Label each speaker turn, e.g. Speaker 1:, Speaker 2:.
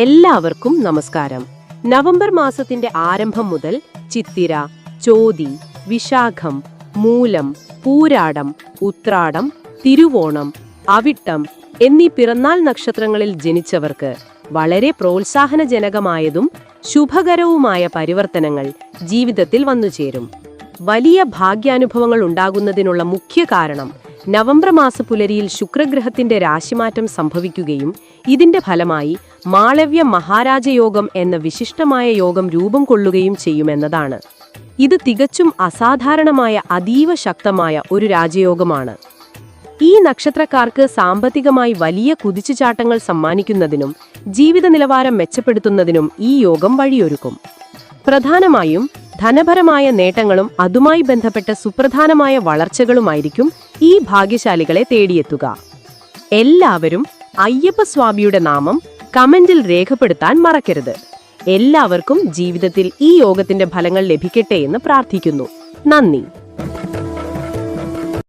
Speaker 1: എല്ലാവർക്കും നമസ്കാരം. നവംബർ മാസത്തിന്റെ ആരംഭം മുതൽ ചിത്തിര ചോതി വിശാഖം മൂലം പൂരാടം ഉത്രാടം തിരുവോണം അവിട്ടം എന്നീ പിറന്നാൾ നക്ഷത്രങ്ങളിൽ ജനിച്ചവർക്ക് വളരെ പ്രോത്സാഹനജനകമായതും ശുഭകരവുമായ പരിവർത്തനങ്ങൾ ജീവിതത്തിൽ വന്നുചേരും. വലിയ ഭാഗ്യാനുഭവങ്ങൾ ഉണ്ടാകുന്നതിനുള്ള മുഖ്യ കാരണം നവംബർ മാസ പുലരിയിൽ ശുക്രഗ്രഹത്തിന്റെ രാശിമാറ്റം സംഭവിക്കുകയും ഇതിന്റെ ഫലമായി മാളവ്യ മഹാരാജയോഗം എന്ന വിശിഷ്ടമായ യോഗം രൂപം കൊള്ളുകയും ചെയ്യുമെന്നതാണ് ഇത് തികച്ചും അസാധാരണമായ അതീവ ശക്തമായ ഒരു രാജയോഗമാണ്. ഈ നക്ഷത്രക്കാർക്ക് സാമ്പത്തികമായി വലിയ കുതിച്ചുചാട്ടങ്ങൾ സമ്മാനിക്കുന്നതിനും ജീവിത നിലവാരം മെച്ചപ്പെടുത്തുന്നതിനും ഈ യോഗം വഴിയൊരുക്കും. പ്രധാനമായും ധനപരമായ നേട്ടങ്ങളും അതുമായി ബന്ധപ്പെട്ട സുപ്രധാനമായ വളർച്ചകളുമായിരിക്കും ഈ ഭാഗ്യശാലികളെ തേടിയെത്തുക. എല്ലാവരും അയ്യപ്പസ്വാമിയുടെ നാമം കമന്റിൽ രേഖപ്പെടുത്താൻ മറക്കരുത്. എല്ലാവർക്കും ജീവിതത്തിൽ ഈ യോഗത്തിന്റെ ഫലങ്ങൾ ലഭിക്കട്ടെ എന്ന് പ്രാർത്ഥിക്കുന്നു. നന്ദി.